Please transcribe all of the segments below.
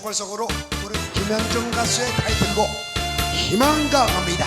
창궐 속으로 우리 김현중 가수의 타이틀곡 희망가 갑니다.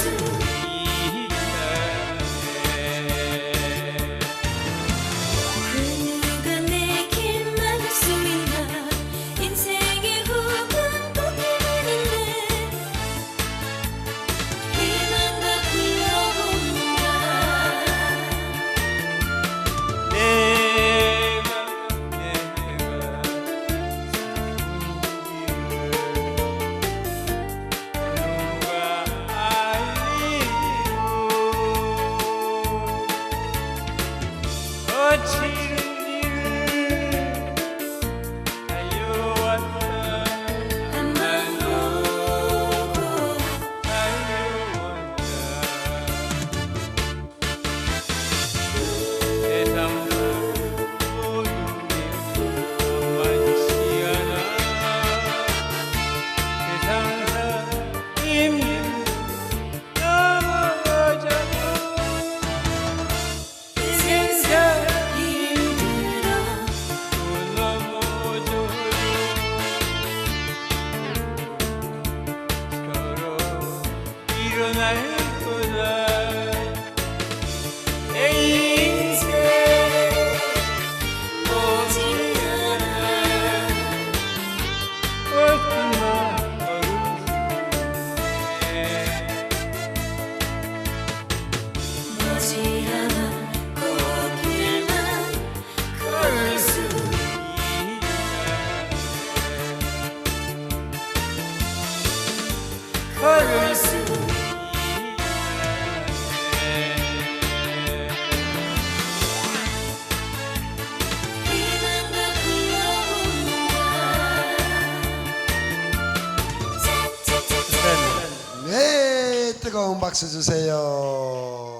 cheese. 떠날 끝보다. 뜨거운 박수 주세요.